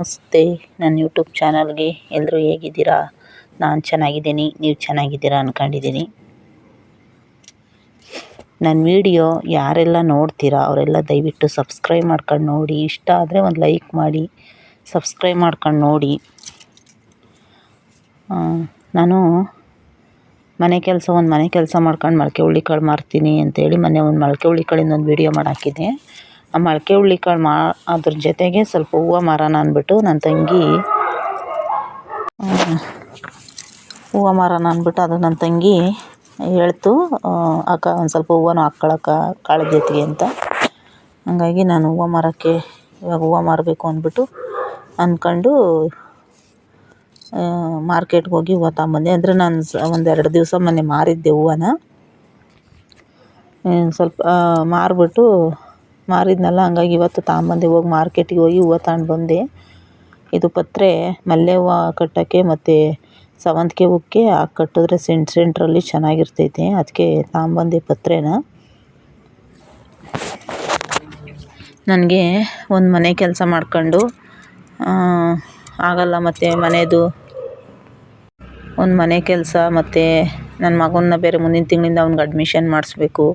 ನಮಸ್ತೆ. ನನ್ನ ಯೂಟ್ಯೂಬ್ ಚಾನಲ್ಗೆ ಎಲ್ಲರೂ ಹೇಗಿದ್ದೀರಾ? ನಾನು ಚೆನ್ನಾಗಿದ್ದೀನಿ, ನೀವು ಚೆನ್ನಾಗಿದ್ದೀರಾ ಅಂದ್ಕೊಂಡಿದ್ದೀನಿ ನನ್ನ ವಿಡಿಯೋ ಯಾರೆಲ್ಲ ನೋಡ್ತೀರಾ, ಅವರೆಲ್ಲ ದಯವಿಟ್ಟು ಸಬ್ಸ್ಕ್ರೈಬ್ ಮಾಡ್ಕೊಂಡು ನೋಡಿ. ಇಷ್ಟ ಆದರೆ ಒಂದು ಲೈಕ್ ಮಾಡಿ, ಸಬ್ಸ್ಕ್ರೈಬ್ ಮಾಡ್ಕೊಂಡು ನೋಡಿ. ನಾನು ಮನೆ ಕೆಲಸ, ಒಂದು ಮನೆ ಕೆಲಸ ಮಾಡ್ಕೊಂಡು ಮೊಳಕೆ ಹುಳ್ಳಿಕಾಳು ಮಾರ್ತೀನಿ ಅಂತೇಳಿ ಮೊನ್ನೆ ಒಂದು ಮೊಳಕೆ ಹುಳ್ಳಿಕಾಳಿಂದ ಒಂದು ವೀಡಿಯೋ ಮಾಡಾಕಿದ್ದೆ. ಆ ಮೊಳಕೆ ಹುಳ್ಳಿಕಾಳು ಮಾ, ಅದ್ರ ಜೊತೆಗೆ ಸ್ವಲ್ಪ ಹೂವು ಮಾರೋಣ ಅಂದ್ಬಿಟ್ಟು ನನ್ನ ತಂಗಿ ಹೂವು ಮಾರೋಣ ಅಂದ್ಬಿಟ್ಟು ಅದು ನನ್ನ ತಂಗಿ ಹೇಳ್ತು ಅಕ್ಕ ಒಂದು ಸ್ವಲ್ಪ ಹೂವನೂ ಹಾಕ್ಕೊಳಕ್ಕ ಕಾಳು ಜೊತೆಗೆ ಅಂತ. ಹಂಗಾಗಿ ನಾನು ಹೂವು ಮಾರೋಕ್ಕೆ, ಇವಾಗ ಹೂವು ಮಾರಬೇಕು ಅಂದ್ಬಿಟ್ಟು ಅಂದ್ಕೊಂಡು ಮಾರ್ಕೆಟ್ಗೆ ಹೋಗಿ ಹೂವು ತಗೊಂಬಂದೆ. ಅಂದರೆ ನಾನು ಒಂದೆರಡು ದಿವಸ ಮೊನ್ನೆ ಮಾರಿದ್ದೆ ಹೂವನ್ನು ಸ್ವಲ್ಪ ಮಾರಿಬಿಟ್ಟು ಮಾರಿದ್ನಲ್ಲ, ಹಂಗಾಗಿ ಇವತ್ತು ತಗೊಂಬಂದೆ ಹೋಗಿ ಮಾರ್ಕೆಟಿಗೆ ಹೋಗಿ ಹೂವು ತಗೊಂಡು ಬಂದೆ. ಇದು ಪತ್ರೆ ಮಲ್ಲೆ ಹೂವು ಕಟ್ಟೋಕ್ಕೆ ಮತ್ತು ಸೇವಂತಿಗೆ ಹೂಕ್ಕೆ ಹಾಕಿ ಕಟ್ಟಿದ್ರೆ ಸೆಂಟ್ ಸೆಂಟ್ರಲ್ಲಿ ಚೆನ್ನಾಗಿರ್ತೈತೆ. ಅದಕ್ಕೆ ತಗೊಂಬಂದೆ ಪತ್ರೆನ. ನನಗೆ ಒಂದು ಮನೆ ಕೆಲಸ ಮಾಡ್ಕೊಂಡು ಆಗಲ್ಲ ಮತ್ತು ಮನೆಯದು ಒಂದು ಮನೆ ಕೆಲಸ ಮತ್ತು ನನ್ನ ಮಗನ್ನ ಬೇರೆ ಮುಂದಿನ ತಿಂಗಳಿಂದ ಅವ್ನಿಗೆ ಅಡ್ಮಿಷನ್ ಮಾಡಿಸ್ಬೇಕು.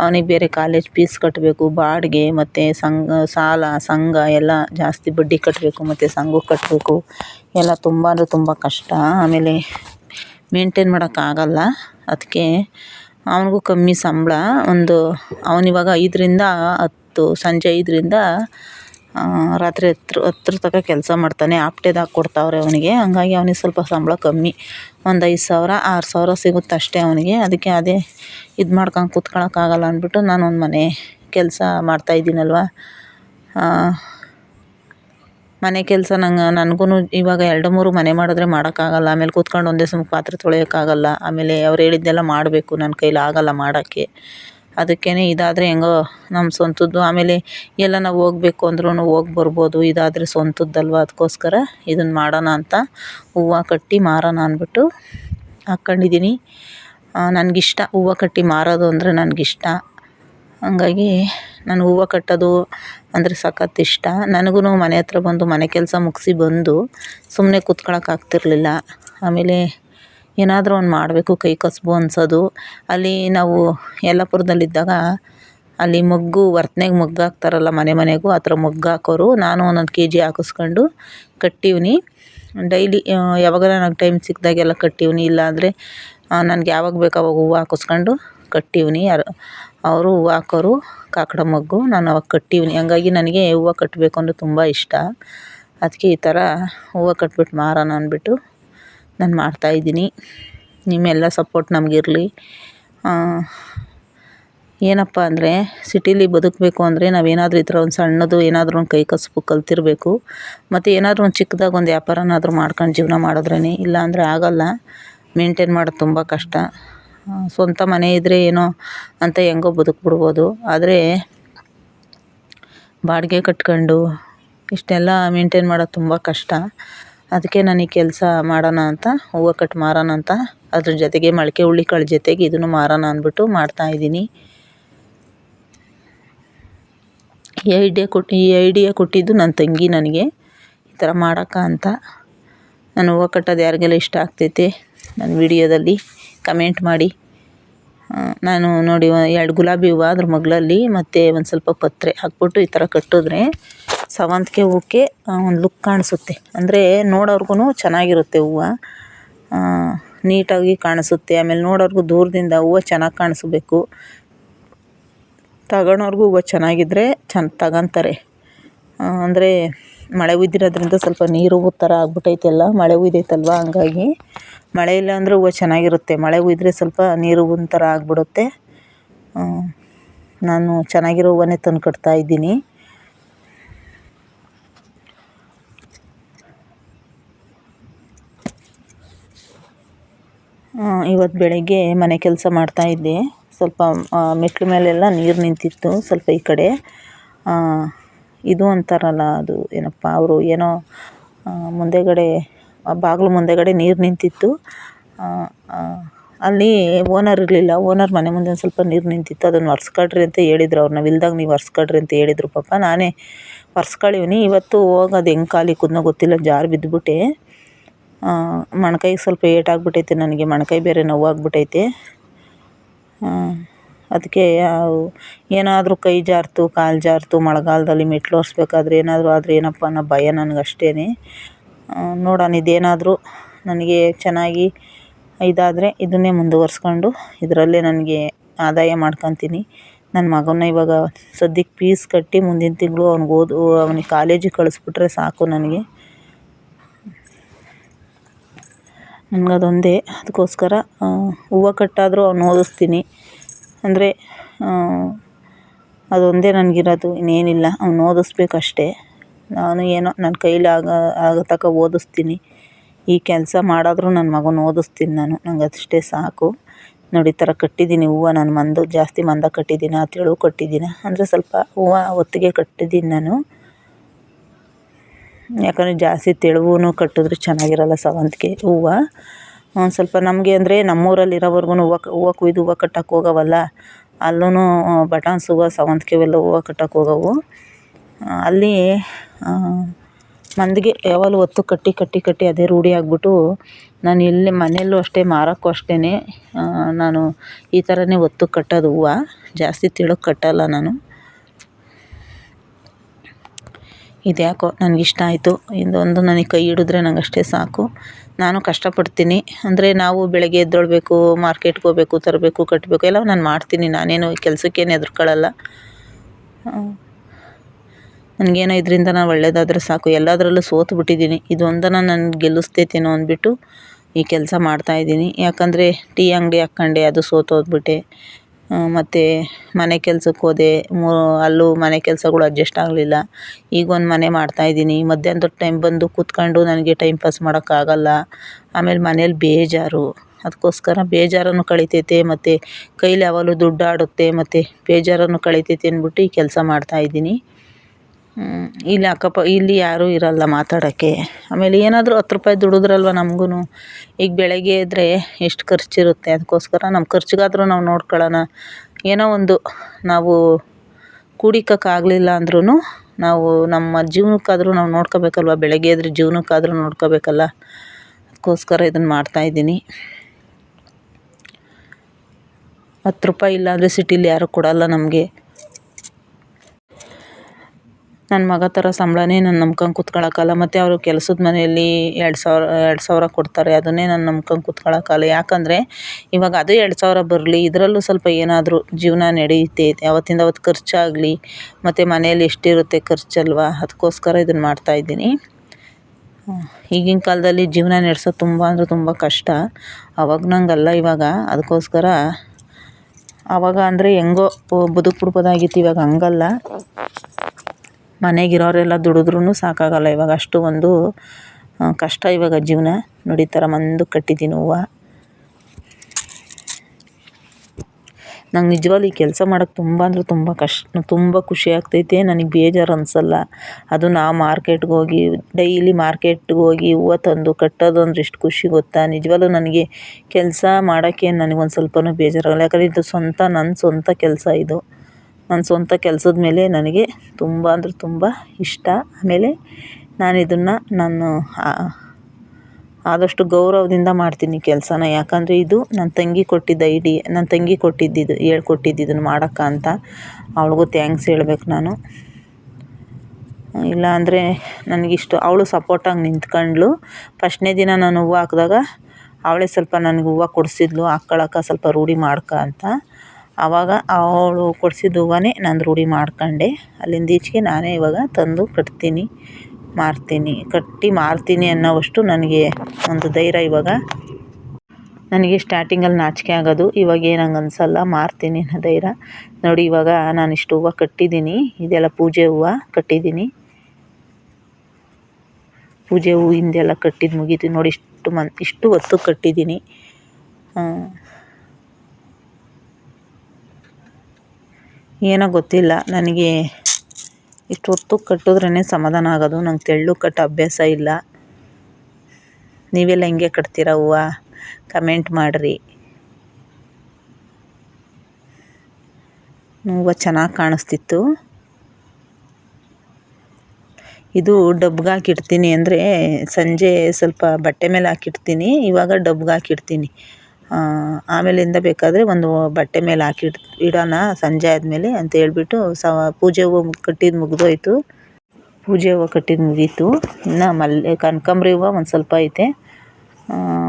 ಅವನಿಗೆ ಬೇರೆ ಕಾಲೇಜ್ ಫೀಸ್ ಕಟ್ಟಬೇಕು ಬಾಡಿಗೆ ಮತ್ತು ಸಂಘ, ಸಾಲ, ಸಂಘ ಎಲ್ಲ ಜಾಸ್ತಿ ಬಡ್ಡಿ ಕಟ್ಟಬೇಕು ಮತ್ತು ಸಂಘಕ್ಕೆ ಕಟ್ಟಬೇಕು ಎಲ್ಲ ತುಂಬ ಅಂದರೆ ತುಂಬ ಕಷ್ಟ. ಆಮೇಲೆ ಮೇಂಟೇನ್ ಮಾಡೋಕ್ಕಾಗಲ್ಲ ಅದಕ್ಕೆ ಅವನಿಗೂ ಕಮ್ಮಿ ಸಂಬಳ. ಒಂದು ಅವನಿವಾಗ ಐದರಿಂದ ಹತ್ತು, ಸಂಜೆ ಐದರಿಂದ ರಾತ್ರಿ ಹತ್ರ ಹತ್ರ ತನಕ ಕೆಲಸ ಮಾಡ್ತಾನೆ. ಹಾಫ್ ಡೇದಾಗ ಕೊಡ್ತಾವ್ರೆ ಅವನಿಗೆ. ಹಂಗಾಗಿ ಅವ್ನಿಗೆ ಸ್ವಲ್ಪ ಸಂಬಳ ಕಮ್ಮಿ. ಒಂದು ಐದು ಸಾವಿರ, ಆರು ಸಾವಿರ ಸಿಗುತ್ತೆ ಅಷ್ಟೇ ಅವನಿಗೆ. ಅದಕ್ಕೆ ಅದೇ ಇದು ಮಾಡ್ಕೊಂಡು ಕೂತ್ಕೊಳ್ಳೋಕ್ಕಾಗಲ್ಲ ಅಂದ್ಬಿಟ್ಟು ನಾನು ಒಂದು ಮನೆ ಕೆಲಸ ಮಾಡ್ತಾಯಿದ್ದೀನಲ್ವ ಮನೆ ಕೆಲಸ ನಂಗೆ ನನಗೂ ಇವಾಗ ಎರಡು ಮೂರು ಮನೆ ಮಾಡಿದ್ರೆ ಮಾಡೋಕ್ಕಾಗಲ್ಲ ಆಮೇಲೆ ಕೂತ್ಕೊಂಡು ಒಂದೇ ಸಮ ಪಾತ್ರೆ ತೊಳೆಯೋಕ್ಕಾಗಲ್ಲ ಆಮೇಲೆ ಅವ್ರು ಹೇಳಿದ್ದೆಲ್ಲ ಮಾಡಬೇಕು. ನನ್ನ ಕೈಲಿ ಆಗೋಲ್ಲ ಮಾಡೋಕ್ಕೆ. ಅದಕ್ಕೇ ಇದಾದರೆ ಹೆಂಗೋ ನಮ್ಮ ಸ್ವಂತದ್ದು. ಆಮೇಲೆ ಎಲ್ಲಾನ ಹೋಗ್ಬೇಕು ಅಂದ್ರೂ ಹೋಗಿ ಬರ್ಬೋದು. ಇದಾದರೆ ಸ್ವಂತದ್ದಲ್ವ? ಅದಕ್ಕೋಸ್ಕರ ಇದನ್ನು ಮಾಡೋಣ ಅಂತ ಹೂವು ಕಟ್ಟಿ ಮಾರೋಣ ಅಂದ್ಬಿಟ್ಟು ಹಾಕ್ಕೊಂಡಿದ್ದೀನಿ ನನಗಿಷ್ಟ ಹೂವು ಕಟ್ಟಿ ಮಾರೋದು ಅಂದರೆ ನನಗಿಷ್ಟ. ಹಂಗಾಗಿ ನಾನು ಹೂವು ಕಟ್ಟೋದು ಅಂದರೆ ಸಖತ್ ಇಷ್ಟ. ನನಗೂ ಮನೆ ಹತ್ರ ಬಂದು ಮನೆ ಕೆಲಸ ಮುಗಿಸಿ ಬಂದು ಸುಮ್ಮನೆ ಕೂತ್ಕೊಳ್ಳೋಕೆ ಆಗ್ತಿರ್ಲಿಲ್ಲ. ಆಮೇಲೆ ಏನಾದರೂ ಒಂದು ಮಾಡಬೇಕು, ಕೈ ಕಸುಬು ಅನ್ಸೋದು. ಅಲ್ಲಿ ನಾವು ಯಲ್ಲಾಪುರದಲ್ಲಿದ್ದಾಗ ಅಲ್ಲಿ ಮೊಗ್ಗು ವರ್ತನೆಗೆ ಮೊಗ್ಗು ಹಾಕ್ತಾರಲ್ಲ ಮನೆ ಮನೆಗೂ, ಆ ಥರ ಮೊಗ್ಗು ಹಾಕೋರು. ನಾನು ಒಂದೊಂದು ಕೆ ಜಿ ಹಾಕಿಸ್ಕೊಂಡು ಕಟ್ಟೀವ್ನಿ. ಡೈಲಿ ಯಾವಾಗಾರ ನನಗೆ ಟೈಮ್ ಸಿಕ್ಕಿದಾಗೆಲ್ಲ ಕಟ್ಟೀವ್ನಿ. ಇಲ್ಲಾಂದರೆ ನನಗೆ ಯಾವಾಗ ಬೇಕು ಅವಾಗ ಹೂವು ಹಾಕಿಸ್ಕೊಂಡು ಕಟ್ಟೀವ್ನಿ. ಯಾರು, ಅವರು ಹೂವು ಹಾಕೋರು, ಕಾಕಡ ಮೊಗ್ಗು, ನಾನು ಅವಾಗ ಕಟ್ಟೀವ್ನಿ. ಹಂಗಾಗಿ ನನಗೆ ಹೂವು ಕಟ್ಟಬೇಕು ಅಂದರೆ ತುಂಬ ಇಷ್ಟ. ಅದಕ್ಕೆ ಈ ಥರ ಹೂವು ಕಟ್ಬಿಟ್ಟು ಮಾರೋಣ ಅಂದ್ಬಿಟ್ಟು ನಾನು ಮಾಡ್ತಾಯಿದ್ದೀನಿ ನಿಮ್ಮೆಲ್ಲ ಸಪೋರ್ಟ್ ನಮಗಿರಲಿ. ಏನಪ್ಪ ಅಂದರೆ, ಸಿಟೀಲಿ ಬದುಕಬೇಕು ಅಂದರೆ ನಾವೇನಾದರೂ ಈ ಥರ ಒಂದು ಸಣ್ಣದು ಏನಾದರೂ ಒಂದು ಕೈ ಕಸುಬು ಕಲ್ತಿರಬೇಕು. ಮತ್ತು ಏನಾದರೂ ಒಂದು ಚಿಕ್ಕದಾಗಿ ಒಂದು ವ್ಯಾಪಾರನಾದರೂ ಮಾಡ್ಕೊಂಡು ಜೀವನ ಮಾಡಿದ್ರೇ ಇಲ್ಲ ಅಂದರೆ ಆಗೋಲ್ಲ. ಮೇಂಟೇನ್ ಮಾಡೋದು ತುಂಬ ಕಷ್ಟ. ಸ್ವಂತ ಮನೆ ಇದ್ದರೆ ಏನೋ ಅಂತ ಹೆಂಗೋ ಬದುಕ್ಬಿಡ್ಬೋದು. ಆದರೆ, ಬಾಡಿಗೆ ಕಟ್ಕೊಂಡು ಇಷ್ಟೆಲ್ಲ ಮೇಂಟೇನ್ ಮಾಡೋದು ತುಂಬ ಕಷ್ಟ. ಅದಕ್ಕೆ ನಾನು ಈ ಕೆಲಸ ಮಾಡೋಣ ಅಂತ, ಹೂವು ಕಟ್ ಮಾರೋಣ ಅಂತ. ಅದ್ರ ಜೊತೆಗೆ ಮೊಳಕೆ ಹುಳ್ಳಿಕಾಳು ಜೊತೆಗೆ ಇದನ್ನು ಮಾರೋಣ ಅಂದ್ಬಿಟ್ಟು ಮಾಡ್ತಾಯಿದ್ದೀನಿ ಈ ಐಡಿಯಾ ಕೊಟ್ಟು ಈ ಐಡಿಯಾ ಕೊಟ್ಟಿದ್ದು ನನ್ನ ತಂಗಿ ನನಗೆ. ಈ ಥರ ಮಾಡೋಕ್ಕ ಅಂತ. ನಾನು ಹೂವು ಕಟ್ಟೋದು ಯಾರಿಗೆಲ್ಲ ಇಷ್ಟ ಆಗ್ತೈತೆ ನನ್ನ ವಿಡಿಯೋದಲ್ಲಿ ಕಮೆಂಟ್ ಮಾಡಿ. ನಾನು ನೋಡಿ, ಎರಡು ಗುಲಾಬಿ ಹೂವು ಅದ್ರ ಮಗ್ಳಲ್ಲಿ, ಮತ್ತು ಒಂದು ಸ್ವಲ್ಪ ಪತ್ರೆ ಹಾಕ್ಬಿಟ್ಟು ಈ ಥರ ಕಟ್ಟಿದ್ರೆ ಸೇವಂತಿಗೆ ಹೂಕ್ಕೆ ಒಂದು ಲುಕ್ ಕಾಣಿಸುತ್ತೆ. ಅಂದರೆ ನೋಡೋರ್ಗೂ ಚೆನ್ನಾಗಿರುತ್ತೆ ಹೂವು. ನೀಟಾಗಿ ಕಾಣಿಸುತ್ತೆ. ಆಮೇಲೆ ನೋಡೋರ್ಗೂ ದೂರದಿಂದ ಹೂವು ಚೆನ್ನಾಗಿ ಕಾಣಿಸ್ಬೇಕು. ತಗೊಳೋರ್ಗೂ ಹೂವು ಚೆನ್ನಾಗಿದ್ದರೆ ಚೆನ್ನ ತಗೊಂತಾರೆ. ಅಂದರೆ ಮಳೆ ಬಿದ್ದಿರೋದ್ರಿಂದ ಸ್ವಲ್ಪ ನೀರು ಥರ ಆಗ್ಬಿಟ್ಟೈತೆಲ್ಲ ಮಳೆ ಹುಯ್ದೈತಲ್ವ ಹಂಗಾಗಿ. ಮಳೆ ಇಲ್ಲ ಅಂದರೆ ಹೂವು ಚೆನ್ನಾಗಿರುತ್ತೆ. ಮಳೆ ಉಯ್ದರೆ ಸ್ವಲ್ಪ ನೀರು ಥರ ಆಗಿಬಿಡುತ್ತೆ. ನಾನು ಚೆನ್ನಾಗಿರೋ ಹೂವನ್ನೇ ತಂದು ಕಟ್ತಾಯಿದ್ದೀನಿ ಇವತ್ತು ಬೆಳಗ್ಗೆ ಮನೆ ಕೆಲಸ ಮಾಡ್ತಾಯಿದ್ದೆ ಸ್ವಲ್ಪ ಮೆಟ್ಲು ಮೇಲೆಲ್ಲ ನೀರು ನಿಂತಿತ್ತು ಸ್ವಲ್ಪ ಈ ಕಡೆ. ಇದು ಅಂತಾರಲ್ಲ ಅದು ಏನಪ್ಪ, ಅವರು ಏನೋ ಮುಂದೆಗಡೆ ಬಾಗಿಲು ಮುಂದೆಗಡೆ ನೀರು ನಿಂತಿತ್ತು. ಅಲ್ಲಿ ಓನರ್ ಇರಲಿಲ್ಲ, ಓನರ್ ಮನೆ ಮುಂದೆ ಒಂದು ಸ್ವಲ್ಪ ನೀರು ನಿಂತಿತ್ತು. ಅದನ್ನು ಒರೆಸ್ಕೊಳ್ರಿ ಅಂತ ಹೇಳಿದ್ರು ಅವ್ರನ್ನ ನಾವು ಇಲ್ದಾಗ ನೀವು ಒರೆಸ್ಕೊಳ್ರಿ ಅಂತ ಹೇಳಿದ್ರು ಪಾಪ. ನಾನೇ ಒರೆಸ್ಕೊಳ್ಳೀನಿ ಇವತ್ತು ಹೋಗೋದು ಹೆಂಗೆ ಖಾಲಿ ಕುದ್ನೋ ಗೊತ್ತಿಲ್ಲ, ಜಾರಿ ಬಿದ್ದುಬಿಟ್ಟೆ ಮೊಣ್ಕೈಗೆ ಸ್ವಲ್ಪ ಏಟಾಗ್ಬಿಟ್ಟೈತೆ ನನಗೆ. ಮೊಣ್ಕೈ ಬೇರೆ ನೋವಾಗ್ಬಿಟ್ಟೈತೆ. ಅದಕ್ಕೆ ಏನಾದರೂ ಕೈ ಜಾರಿತು, ಕಾಲು ಜಾರಿತು, ಮಳೆಗಾಲದಲ್ಲಿ ಮೆಟ್ಲು ಹೊರಿಸ್ಬೇಕಾದ್ರೆ ಏನಾದರೂ ಆದರೆ ಏನಪ್ಪ ಅನ್ನೋ ಭಯ ನನಗೆ ಅಷ್ಟೇ ನೋಡೋಣ, ಇದೇನಾದರೂ ನನಗೆ ಚೆನ್ನಾಗಿ ಇದಾದರೆ ಇದನ್ನೇ ಮುಂದುವರ್ಸ್ಕೊಂಡು ಇದರಲ್ಲೇ ನನಗೆ ಆದಾಯ ಮಾಡ್ಕೊತೀನಿ. ನನ್ನ ಮಗನ ಇವಾಗ ಸದ್ಯಕ್ಕೆ ಪೀಸ್ ಕಟ್ಟಿ ಮುಂದಿನ ತಿಂಗಳು ಅವ್ನಿಗೆ ಓದು, ಅವ್ನಿಗೆ ಕಾಲೇಜಿಗೆ ಕಳಿಸ್ಬಿಟ್ರೆ ಸಾಕು ನನಗೆ. ನನಗದೊಂದೇ. ಅದಕ್ಕೋಸ್ಕರ ಹೂವು ಕಟ್ಟಾದರೂ ಅವ್ನ ಓದಿಸ್ತೀನಿ. ಅಂದರೆ ಅದೊಂದೇ ನನಗಿರೋದು. ಇನ್ನೇನಿಲ್ಲ. ಅವ್ನ ಓದಿಸ್ಬೇಕಷ್ಟೇ. ನಾನು ಏನೋ ನನ್ನ ಕೈಲಿ ಆಗ, ಆಗೋ ಓದಿಸ್ತೀನಿ. ಈ ಕೆಲಸ ಮಾಡಾದರೂ ನನ್ನ ಮಗನ ಓದಿಸ್ತೀನಿ ನಾನು. ನಂಗೆ ಅಷ್ಟೇ ಸಾಕು. ನೋಡಿ, ಈ ಥರ ಕಟ್ಟಿದ್ದೀನಿ ಹೂವು. ನಾನು ಮಂದ, ಜಾಸ್ತಿ ಮಂದ ಕಟ್ಟಿದ್ದೀನ ತೆಳು ಕಟ್ಟಿದ್ದೀನಿ. ಅಂದರೆ ಸ್ವಲ್ಪ ಹೂವು ಒತ್ತಿಗೆ ಕಟ್ಟಿದ್ದೀನಿ ನಾನು. ಯಾಕಂದರೆ ಜಾಸ್ತಿ ತೆಳುವೂ ಕಟ್ಟಿದ್ರೆ ಚೆನ್ನಾಗಿರಲ್ಲ ಸೇವಂತಿಗೆ ಹೂವು. ಒಂದು ಸ್ವಲ್ಪ ನಮಗೆ ಅಂದರೆ ನಮ್ಮೂರಲ್ಲಿ ಇರೋವರೆಗೂ ಹೂವು ಹೂವು ಕೊಯ್ದು ಹೂವು ಕಟ್ಟಕ್ಕೆ ಹೋಗವಲ್ಲ ಅಲ್ಲೂ ಬಟನ್ಸ್ ಹೂವು ಸೇವಂತಿಗೆ ಅವೆಲ್ಲ ಹೂವು ಕಟ್ಟಕ್ಕೆ ಹೋಗವು. ಅಲ್ಲಿ ಮಂದಿಗೆ ಯಾವಾಗಲೂ ಒತ್ತು ಕಟ್ಟಿ ಕಟ್ಟಿ ಕಟ್ಟಿ ಅದೇ ರೂಢಿ ಆಗಿಬಿಟ್ಟು ನಾನು ಇಲ್ಲಿ ಮನೆಯಲ್ಲೂ ಅಷ್ಟೇ ಮಾರೋಕ್ಕೂ ಅಷ್ಟೇ ನಾನು ಈ ಥರನೇ ಒತ್ತು ಕಟ್ಟೋದು ಹೂವು. ಜಾಸ್ತಿ ತೆಳುಗೆ ಕಟ್ಟೋಲ್ಲ ನಾನು. ಇದ್ಯಾಕೋ ನನಗಿಷ್ಟ ಆಯಿತು. ಇದೊಂದು ನನಗೆ ಕೈ ಹಿಡಿದ್ರೆ ನನಗೆ ಅಷ್ಟೇ ಸಾಕು. ನಾನು ಕಷ್ಟಪಡ್ತೀನಿ. ಅಂದರೆ ನಾವು ಬೆಳಗ್ಗೆ ಎದ್ದೇಳ್ಬೇಕು ಮಾರ್ಕೆಟ್ಗೆ ಹೋಗ್ಬೇಕು, ತರಬೇಕು ಕಟ್ಟಬೇಕು ಎಲ್ಲ ನಾನು ಮಾಡ್ತೀನಿ. ನಾನೇನು ಕೆಲಸಕ್ಕೇನು ಹೆದ್ರ್ಕೊಳ್ಳಲ್ಲ ನನಗೇನೋ ಇದರಿಂದ ನಾನು ಒಳ್ಳೇದಾದರೆ ಸಾಕು. ಎಲ್ಲದರಲ್ಲೂ ಸೋತು ಬಿಟ್ಟಿದ್ದೀನಿ. ಇದೊಂದನ್ನು ನಾನು ಗೆಲ್ಲಿಸ್ತೈತೇನೋ ಅಂದ್ಬಿಟ್ಟು ಈ ಕೆಲಸ ಮಾಡ್ತಾಯಿದ್ದೀನಿ ಯಾಕಂದರೆ ಟೀ ಅಂಗಡಿ ಹಾಕ್ಕೊಂಡೆ, ಅದು ಸೋತೋಗ್ಬಿಟ್ಟೆ ಮತ್ತು ಮನೆ ಕೆಲ್ಸಕ್ಕೆ ಹೋದೆ. ಮೂ, ಅಲ್ಲೂ ಮನೆ ಕೆಲಸಗಳು ಅಡ್ಜಸ್ಟ್ ಆಗಲಿಲ್ಲ. ಈಗ ಒಂದು ಮನೆ ಮಾಡ್ತಾಯಿದ್ದೀನಿ ಮಧ್ಯಾಹ್ನದ ಟೈಮ್ ಬಂದು ಕೂತ್ಕೊಂಡು ನನಗೆ ಟೈಮ್ ಪಾಸ್ ಮಾಡೋಕ್ಕಾಗಲ್ಲ. ಆಮೇಲೆ ಮನೇಲಿ ಬೇಜಾರು. ಅದಕ್ಕೋಸ್ಕರ ಬೇಜಾರನ್ನು ಕಳೀತೈತೆ, ಮತ್ತು ಕೈಲಿ ಯಾವಾಗಲೂ ದುಡ್ಡಾಡುತ್ತೆ ಮತ್ತು ಬೇಜಾರನ್ನು ಕಳೀತೈತೆ ಅಂದ್ಬಿಟ್ಟು ಈ ಕೆಲಸ ಮಾಡ್ತಾಯಿದ್ದೀನಿ ಇಲ್ಲಿ ಅಕ್ಕಪ ಇಲ್ಲಿ ಯಾರೂ ಇರಲ್ಲ ಮಾತಾಡೋಕ್ಕೆ. ಆಮೇಲೆ ಏನಾದರೂ ಹತ್ತು ರೂಪಾಯಿ ದುಡಿದ್ರಲ್ವ ನಮಗೂ ಈಗ ಬೆಳಗ್ಗೆ ಇದ್ದರೆ ಎಷ್ಟು ಖರ್ಚಿರುತ್ತೆ ಅದಕ್ಕೋಸ್ಕರ ನಮ್ಮ ಖರ್ಚಿಗಾದರೂ ನಾವು ನೋಡ್ಕೊಳ್ಳೋಣ. ಏನೋ ಒಂದು ನಾವು ಕೂಡಿಕ್ಕೋಕ್ಕಾಗಲಿಲ್ಲ ಅಂದ್ರೂ ನಾವು ನಮ್ಮ ಜೀವನಕ್ಕಾದರೂ ನಾವು ನೋಡ್ಕೋಬೇಕಲ್ವ? ಬೆಳಗ್ಗೆ ಎದ್ರೆ ಜೀವನಕ್ಕಾದರೂ ನೋಡ್ಕೋಬೇಕಲ್ಲ? ಅದಕ್ಕೋಸ್ಕರ ಇದನ್ನು ಮಾಡ್ತಾಯಿದ್ದೀನಿ ಹತ್ತು ರೂಪಾಯಿ ಇಲ್ಲಾಂದರೆ ಸಿಟಿಲಿ ಯಾರೂ ಕೊಡಲ್ಲ ನಮಗೆ. ನನ್ನ ಮಗ ಥರ ಸಂಬಳನೇ ನಾನು ನಂಬ್ಕೊಂಡು ಕೂತ್ಕೊಳ್ಳೋಕ್ಕಲ್ಲ ಮತ್ತು ಅವರು ಕೆಲಸದ ಮನೆಯಲ್ಲಿ ಎರಡು ಸಾವಿರ ಎರಡು ಸಾವಿರ ಕೊಡ್ತಾರೆ, ಅದನ್ನೇ ನಾನು ನಂಬ್ಕೊಂಡು ಕೂತ್ಕೊಳ್ಳೋಕ್ಕಲ್ಲ ಯಾಕಂದರೆ ಇವಾಗ ಅದೇ ಎರಡು ಸಾವಿರ ಬರಲಿ, ಇದರಲ್ಲೂ ಸ್ವಲ್ಪ ಏನಾದರೂ ಜೀವನ ನಡೆಯುತ್ತೆ ಅವತ್ತಿಂದ ಅವತ್ತು ಖರ್ಚಾಗಲಿ, ಮತ್ತು ಮನೆಯಲ್ಲಿ ಎಷ್ಟಿರುತ್ತೆ ಖರ್ಚಲ್ವ ಅದಕ್ಕೋಸ್ಕರ ಇದನ್ನು ಮಾಡ್ತಾಯಿದ್ದೀನಿ ಈಗಿನ ಕಾಲದಲ್ಲಿ ಜೀವನ ನಡೆಸೋದು ತುಂಬ ಅಂದರೆ ತುಂಬ ಕಷ್ಟ. ಅವಾಗ ನಂಗಲ್ಲ ಇವಾಗ ಅದಕ್ಕೋಸ್ಕರ ಆವಾಗ ಅಂದರೆ ಹೆಂಗೋ ಬದುಕ್ಬಿಡ್ಬೋದಾಗಿತ್ತು ಇವಾಗ ಹಂಗಲ್ಲ. ಮನೆಗಿರೋರೆಲ್ಲ ದುಡಿದ್ರೂ ಸಾಕಾಗಲ್ಲ. ಇವಾಗ ಅಷ್ಟು ಒಂದು ಕಷ್ಟ ಇವಾಗ ಜೀವನ. ನೋಡಿ, ಈ ಥರ ಮಂದು ಕಟ್ಟಿದ್ದೀನಿ ಹೂವು. ನಂಗೆ ನಿಜವಾಗ್ಲೂ ಈ ಕೆಲಸ ಮಾಡೋಕ್ಕೆ ತುಂಬ ಅಂದರೆ ತುಂಬ ಕಷ್ಟ, ತುಂಬ ಖುಷಿ ಆಗ್ತೈತೆ. ನನಗೆ ಬೇಜಾರು ಅನಿಸಲ್ಲ. ಅದು ನಾವು ಮಾರ್ಕೆಟ್ಗೆ ಹೋಗಿ, ಡೈಲಿ ಮಾರ್ಕೆಟ್ಗೆ ಹೋಗಿ ಹೂವು ತಂದು ಕಟ್ಟೋದು ಅಂದ್ರೆ ಎಷ್ಟು ಖುಷಿ ಗೊತ್ತಾ? ನಿಜವಾಗ್ಲೂ ನನಗೆ ಕೆಲಸ ಮಾಡೋಕ್ಕೆ ನನಗೊಂದು ಸ್ವಲ್ಪನೂ ಬೇಜಾರಾಗಲ್ಲ. ಯಾಕಂದರೆ ಇದು ಸ್ವಂತ ನನ್ನ ಸ್ವಂತ ಕೆಲಸ ಇದು. ನನ್ನ ಸ್ವಂತ ಕೆಲಸದ ಮೇಲೆ ನನಗೆ ತುಂಬ ಅಂದರೆ ತುಂಬ ಇಷ್ಟ. ಆಮೇಲೆ ನಾನು ಇದನ್ನು ನಾನು ಆದಷ್ಟು ಗೌರವದಿಂದ ಮಾಡ್ತೀನಿ ಕೆಲಸನ. ಯಾಕಂದರೆ ಇದು ನನ್ನ ತಂಗಿ ಕೊಟ್ಟಿದ್ದ ಐಡಿ, ನನ್ನ ತಂಗಿ ಕೊಟ್ಟಿದ್ದಿದ್ದು ಹೇಳ್ಕೊಟ್ಟಿದ್ದು ಇದನ್ನು ಮಾಡೋಕ್ಕೆ ಅಂತ. ಅವಳಿಗೂ ಥ್ಯಾಂಕ್ಸ್ ಹೇಳ್ಬೇಕು ನಾನು. ಇಲ್ಲ ಅಂದರೆ ನನಗಿಷ್ಟು, ಅವಳು ಸಪೋರ್ಟಾಗಿ ನಿಂತ್ಕೊಂಡ್ಳು. ಫಸ್ಟ್ನೇ ದಿನ ನಾನು ಹೂವು ಹಾಕಿದಾಗ ಅವಳೇ ಸ್ವಲ್ಪ ನನಗೆ ಹೂವು ಕೊಡಿಸಿದ್ಲು ಹಾಕ್ಕೊಳಕ್ಕ ಸ್ವಲ್ಪ ರೂಢಿ ಮಾಡ್ಕೊ ಅಂತ. ಆವಾಗ ಅವಳು ಕೊಡ್ಸಿದ ಹೂವನ್ನೇ ನಾನು ರೂಢಿ ಮಾಡ್ಕೊಂಡೆ. ಅಲ್ಲಿಂದ ಈಚೆಗೆ ನಾನೇ ಇವಾಗ ತಂದು ಕಟ್ತೀನಿ, ಮಾರ್ತೀನಿ. ಕಟ್ಟಿ ಮಾರ್ತೀನಿ ಅನ್ನೋವಷ್ಟು ನನಗೆ ಒಂದು ಧೈರ್ಯ ಇವಾಗ. ನನಗೆ ಸ್ಟಾರ್ಟಿಂಗಲ್ಲಿ ನಾಚಿಕೆ ಆಗೋದು, ಇವಾಗ ಏನು ಹಂಗೆ ಅನಿಸಲ್ಲ, ಮಾರ್ತೀನಿ ಅನ್ನೋ ಧೈರ್ಯ. ನೋಡಿ, ಇವಾಗ ನಾನು ಇಷ್ಟು ಹೂವು ಕಟ್ಟಿದ್ದೀನಿ. ಇದೆಲ್ಲ ಪೂಜೆ ಹೂವು ಕಟ್ಟಿದ್ದೀನಿ. ಪೂಜೆ ಹೂವಿಂದೆಲ್ಲ ಕಟ್ಟಿದ್ದು ಮುಗೀತು. ನೋಡಿ, ಇಷ್ಟು ಮನ್, ಇಷ್ಟು ಹೊತ್ತು ಕಟ್ಟಿದ್ದೀನಿ. ಏನೋ ಗೊತ್ತಿಲ್ಲ. ನನಗೆ ಇಷ್ಟೊತ್ತು ಕಟ್ಟಿದ್ರೇ ಸಮಾಧಾನ ಆಗೋದು. ನಂಗೆ ತೆಳ್ಳು ಕಟ್ಟೋ ಅಭ್ಯಾಸ ಇಲ್ಲ. ನೀವೆಲ್ಲ ಹೆಂಗೆ ಕಟ್ತೀರ ಹೂವು ಕಮೆಂಟ್ ಮಾಡಿರಿ. ಹೂವು ಚೆನ್ನಾಗಿ ಕಾಣಿಸ್ತಿತ್ತು. ಇದು ಡಬ್ಗೆ ಹಾಕಿಡ್ತೀನಿ ಅಂದರೆ ಸಂಜೆ ಸ್ವಲ್ಪ ಬಟ್ಟೆ ಮೇಲೆ ಹಾಕಿಡ್ತೀನಿ. ಇವಾಗ ಡಬ್ಗೆ ಹಾಕಿಡ್ತೀನಿ. ಆಮೇಲಿಂದ ಬೇಕಾದರೆ ಒಂದು ಬಟ್ಟೆ ಮೇಲೆ ಹಾಕಿ ಇಡೋಣ, ಸಂಜೆ ಆದಮೇಲೆ ಅಂತ ಹೇಳ್ಬಿಟ್ಟು ಸ ಪೂಜೆ ಹೂವು ಕಟ್ಟಿದ್ದು ಮುಗಿದೋಯ್ತು. ಪೂಜೆ ಹೂವು ಕಟ್ಟಿದ್ದು ಮುಗೀತು. ಇನ್ನು ಮಲ್ಲೆ, ಕನಕಾಂಬರಿ ಹೂವು ಒಂದು ಸ್ವಲ್ಪ ಐತೆ.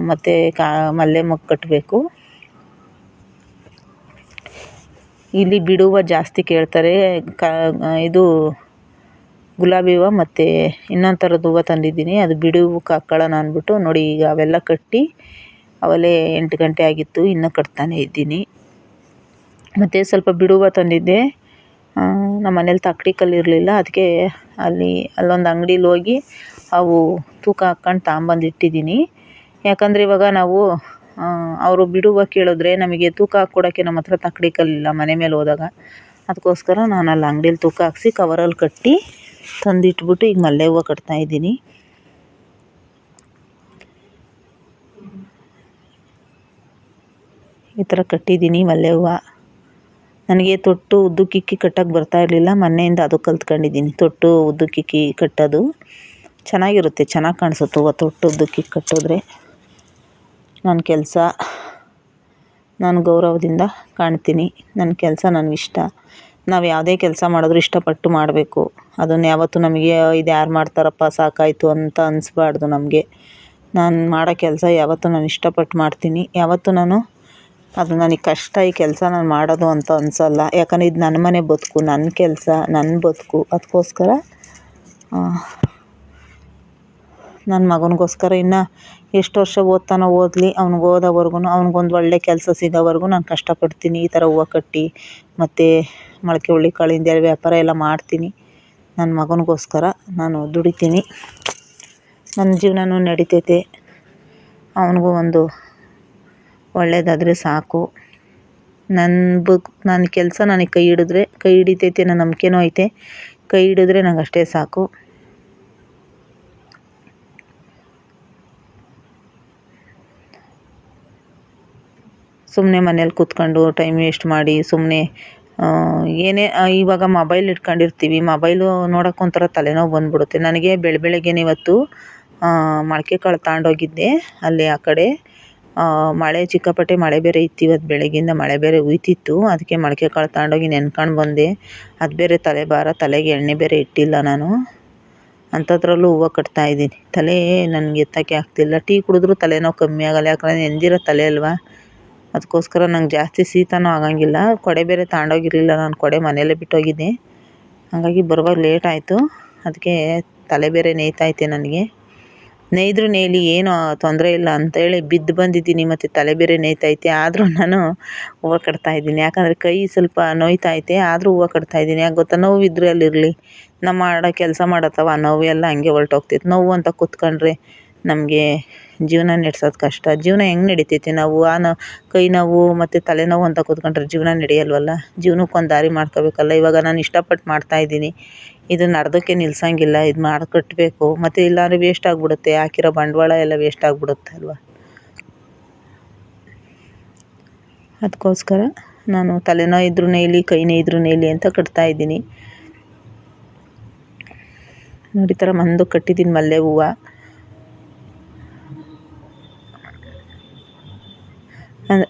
ಮತ್ತು ಕಾ, ಮಲ್ಲೆ ಮೊಗ್ಗು ಕಟ್ಟಬೇಕು ಇಲ್ಲಿ ಬಿಡುವ ಜಾಸ್ತಿ ಕೇಳ್ತಾರೆ. ಕ, ಇದು ಗುಲಾಬಿ ಹೂವು ಮತ್ತು ಇನ್ನೊಂದು ಥರದ ಹೂವು ತಂದಿದ್ದೀನಿ. ಅದು ಬಿಡು ಹೂವಕ್ಕೆ ಹಾಕ್ಕೊಳ್ಳೋಣ ಅಂದ್ಬಿಟ್ಟು ನೋಡಿ, ಈಗ ಅವೆಲ್ಲ ಕಟ್ಟಿ ಅವಲೇ ಎಂಟು ಗಂಟೆ ಆಗಿತ್ತು, ಇನ್ನೂ ಕಟ್ತಾನೇ ಇದ್ದೀನಿ. ಮತ್ತು ಸ್ವಲ್ಪ ಬಿಡುವ ತಂದಿದ್ದೆ. ನಮ್ಮ ಮನೇಲಿ ತಕ್ಕಡಿ ಕಲ್ಲು ಇರಲಿಲ್ಲ, ಅದಕ್ಕೆ ಅಲ್ಲಿ, ಅಲ್ಲೊಂದು ಅಂಗಡೀಲಿ ಹೋಗಿ ಅವು ತೂಕ ಹಾಕ್ಕೊಂಡು ತಗೊಂಬಂದು ಇಟ್ಟಿದ್ದೀನಿ. ಯಾಕಂದರೆ ಇವಾಗ ನಾವು ಅವರು ಬಿಡುವ ಕೇಳಿದ್ರೆ ನಮಗೆ ತೂಕ ಹಾಕ್ಕೊಡೋಕ್ಕೆ ನಮ್ಮ ಹತ್ರ ತಕ್ಕಡಿ ಕಲ್ಲಿಲ್ಲ ಮನೆ ಮೇಲೆ ಹೋದಾಗ. ಅದಕ್ಕೋಸ್ಕರ ನಾನು ಅಲ್ಲಿ ಅಂಗಡೀಲಿ ತೂಕ ಹಾಕ್ಸಿ ಕವರಲ್ಲಿ ಕಟ್ಟಿ ತಂದಿಟ್ಬಿಟ್ಟು ಈಗ ಮಲ್ಲೆ ಹೂವು ಕಟ್ತಾಯಿದ್ದೀನಿ ಈ ಥರ ಕಟ್ಟಿದ್ದೀನಿ ಮಲ್ಲೆ ಹೂವು. ನನಗೆ ತೊಟ್ಟು ಉದ್ದಕ್ಕಿಕ್ಕಿ ಕಟ್ಟೋಕ್ಕೆ ಬರ್ತಾ ಇರಲಿಲ್ಲ ಮೊನ್ನೆಯಿಂದ ಅದು ಕಲ್ತ್ಕೊಂಡಿದ್ದೀನಿ. ತೊಟ್ಟು ಉದ್ದಕ್ಕಿಕ್ಕಿ ಕಟ್ಟೋದು. ಚೆನ್ನಾಗಿರುತ್ತೆ, ಚೆನ್ನಾಗಿ ಕಾಣಿಸುತ್ತೆ ಹೂವು, ತೊಟ್ಟು ಉದ್ದಕ್ಕಿಕ್ಕಿ ಕಟ್ಟಿದ್ರೆ. ನನ್ನ ಕೆಲಸ, ನಾನು ಗೌರವದಿಂದ ಕಾಣ್ತೀನಿ. ನನ್ನ ಕೆಲಸ ನನಗಿಷ್ಟ ನಾವು ಯಾವುದೇ ಕೆಲಸ ಮಾಡಿದ್ರು ಇಷ್ಟಪಟ್ಟು ಮಾಡಬೇಕು. ಅದನ್ನು ಯಾವತ್ತೂ ನಮಗೆ ಇದು ಯಾರು ಮಾಡ್ತಾರಪ್ಪ, ಸಾಕಾಯಿತು ಅಂತ ಅನಿಸ್ಬಾರ್ದು ನಮಗೆ. ನಾನು ಮಾಡೋ ಕೆಲಸ ಯಾವತ್ತೂ ನಾನು ಇಷ್ಟಪಟ್ಟು ಮಾಡ್ತೀನಿ. ಯಾವತ್ತೂ ನಾನು ಅದು ನನಗೆ ಕಷ್ಟ ಈ ಕೆಲಸ ನಾನು ಮಾಡೋದು ಅಂತ ಅನಿಸಲ್ಲ. ಯಾಕಂದರೆ ಇದು ನನ್ನ ಮನೆ ಬದುಕು ನನ್ನ ಕೆಲಸ ನನ್ನ ಬದುಕು. ಅದಕ್ಕೋಸ್ಕರ ನನ್ನ ಮಗನಿಗೋಸ್ಕರ ಇನ್ನು ಎಷ್ಟು ವರ್ಷ ಓದ್ತಾನೋ ಓದಲಿ, ಅವ್ನಿಗೆ ಓದೋವರೆಗೂ ಅವ್ನಿಗೊಂದು ಒಳ್ಳೆ ಕೆಲಸ ಸಿಗೋವರೆಗೂ ನಾನು ಕಷ್ಟಪಡ್ತೀನಿ. ಈ ಥರ ಹೂವು ಕಟ್ಟಿ, ಮತ್ತು ಮೊಳಕೆ ಹುರುಳಿಕಾಳಿಂದ ವ್ಯಾಪಾರ ಎಲ್ಲ ಮಾಡ್ತೀನಿ. ನನ್ನ ಮಗನಿಗೋಸ್ಕರ ನಾನು ದುಡಿತೀನಿ. ನನ್ನ ಜೀವನನೂ ನಡಿತೈತೆ. ಅವನಿಗೂ ಒಂದು ಒಳ್ಳೆಯದಾದ್ರೆ ಸಾಕು. ನನ್ನ ಬುಕ್ ನನ್ನ ಕೆಲಸ ನನಗೆ ಕೈ ಹಿಡಿದ್ರೆ, ಕೈ ಹಿಡಿತೈತೆ ಅನ್ನೋ ನಂಬಿಕೆನೂ ಐತೆ. ಕೈ ಹಿಡಿದ್ರೆ ನಂಗೆ ಅಷ್ಟೇ ಸಾಕು. ಸುಮ್ಮನೆ ಮನೇಲಿ ಕೂತ್ಕೊಂಡು ಟೈಮ್ ವೇಸ್ಟ್ ಮಾಡಿ ಸುಮ್ಮನೆ ಏನೇ ಇವಾಗ ಮೊಬೈಲ್ ಇಟ್ಕೊಂಡಿರ್ತೀವಿ. ಮೊಬೈಲು ನೋಡೋಕೆ ಒಂಥರ ತಲೆನೋವು ಬಂದುಬಿಡುತ್ತೆ. ನನಗೆ ಬೆಳ ಬೆಳಗ್ಗೆನೇ ಇವತ್ತು ಮೊಳಕೆ ಕಾಳು ತಗೊಂಡೋಗಿದ್ದೆ ಅಲ್ಲಿ ಆ ಕಡೆ ಮಳೆ ಸಿಕ್ಕಾಪಟ್ಟೆ ಮಳೆ ಬೇರೆ ಇತ್ತು ಇವತ್ತು ಬೆಳಗ್ಗೆಯಿಂದ ಮಳೆ ಬೇರೆ ಹುಯ್ತಿತ್ತು ಅದಕ್ಕೆ ಮೊಳಕೆ ಕಾಳು ತಗೊಂಡೋಗಿ ನೆನ್ಕೊಂಡು ಬಂದೆ. ಅದು ಬೇರೆ ತಲೆ ಭಾರ, ತಲೆಗೆ ಎಣ್ಣೆ ಬೇರೆ ಇಟ್ಟಿಲ್ಲ ನಾನು. ಅಂಥದ್ರಲ್ಲೂ ಹೂವು ಕಟ್ತಾಯಿದ್ದೀನಿ ತಲೆ ನನಗೆ ಎತ್ತೋಕ್ಕೆ ಆಗ್ತಿಲ್ಲ. ಟೀ ಕುಡಿದ್ರೂ ತಲೆನೋವು ಕಮ್ಮಿ ಆಗಲ್ಲ. ಯಾಕಂದರೆ ನೆಂದಿರೋ ತಲೆ ಅಲ್ವಾ? ಅದಕ್ಕೋಸ್ಕರ ನಂಗೆ ಜಾಸ್ತಿ ಶೀತನೂ ಆಗೋಂಗಿಲ್ಲ. ಕೊಡೆ ಬೇರೆ ತಗೊಂಡೋಗಿರಲಿಲ್ಲ. ನಾನು ಕೊಡೆ ಮನೆಯಲ್ಲೇ ಬಿಟ್ಟೋಗಿದ್ದೆ. ಹಾಗಾಗಿ ಬರುವಾಗ ಲೇಟ್ ಆಯಿತು. ಅದಕ್ಕೆ ತಲೆ ಬೇರೆ ಐತೆ ನನಗೆ. ನೇಯ್ದರೂ ನೇಯ್ಲಿ ಏನೂ ತೊಂದರೆ ಇಲ್ಲ ಅಂತೇಳಿ ಬಿದ್ದು ಬಂದಿದ್ದೀನಿ ಮತ್ತು ತಲೆ ಬೇರೆ ಐತೆ ಆದರೂ ನಾನು ಹೂವು ಕಟ್ತಾಯಿದ್ದೀನಿ ಯಾಕಂದರೆ ಕೈ ಸ್ವಲ್ಪ ನೋಯ್ತೈತೆ, ಆದರೂ ಹೂವು ಕಟ್ತಾಯಿದ್ದೀನಿ ಯಾಕೆ ಗೊತ್ತಾ? ಅಲ್ಲಿ ಅಲ್ಲಿರಲಿ. ನಮ್ಮ ಮಾಡೋ ಕೆಲಸ ಮಾಡತ್ತವ ಎಲ್ಲ ಹಂಗೆ ಹೊರ್ಟೋಗ್ತೈತೆ ನೋವು ಅಂತ ಕೂತ್ಕೊಂಡ್ರೆ ನಮಗೆ ಜೀವನ ನಡ್ಸೋದು ಕಷ್ಟ. ಜೀವನ ಹೆಂಗೆ ನಡಿತೈತಿ? ನಾವು ಆ ನೋ ಕೈ ನೋವು ಮತ್ತು ತಲೆನೋವು ಅಂತ ಕೂತ್ಕೊಂಡ್ರೆ ಜೀವನ ನಡೆಯಲ್ವಲ್ಲ? ಜೀವ್ನಕ್ಕೊಂದು ದಾರಿ ಮಾಡ್ಕೋಬೇಕಲ್ಲ. ಇವಾಗ ನಾನು ಇಷ್ಟಪಟ್ಟು ಮಾಡ್ತಾಯಿದ್ದೀನಿ ಇದನ್ನು ಅರ್ಧಕ್ಕೆ ನಿಲ್ಸಂಗಿಲ್ಲ. ಇದು ಮಾಡಿ ಕಟ್ಟಬೇಕು ಮತ್ತು ಇಲ್ಲಾಂದರೆ ವೇಸ್ಟ್ ಆಗಿಬಿಡುತ್ತೆ. ಹಾಕಿರೋ ಬಂಡವಾಳ ಎಲ್ಲ ವೇಸ್ಟ್ ಆಗಿಬಿಡುತ್ತೆ ಅಲ್ವಾ? ಅದಕ್ಕೋಸ್ಕರ ನಾನು ತಲೆನೋ ಇದ್ರೂ ಇಲ್ಲಿ ಕೈನೇ ಇದ್ರೂ ಅಂತ ಕಟ್ತಾಯಿದ್ದೀನಿ ನೋಡಿ ಈ ಥರ ಮಂದು ಕಟ್ಟಿದ್ದೀನಿ ಮಲ್ಲೆ ಹೂವು. and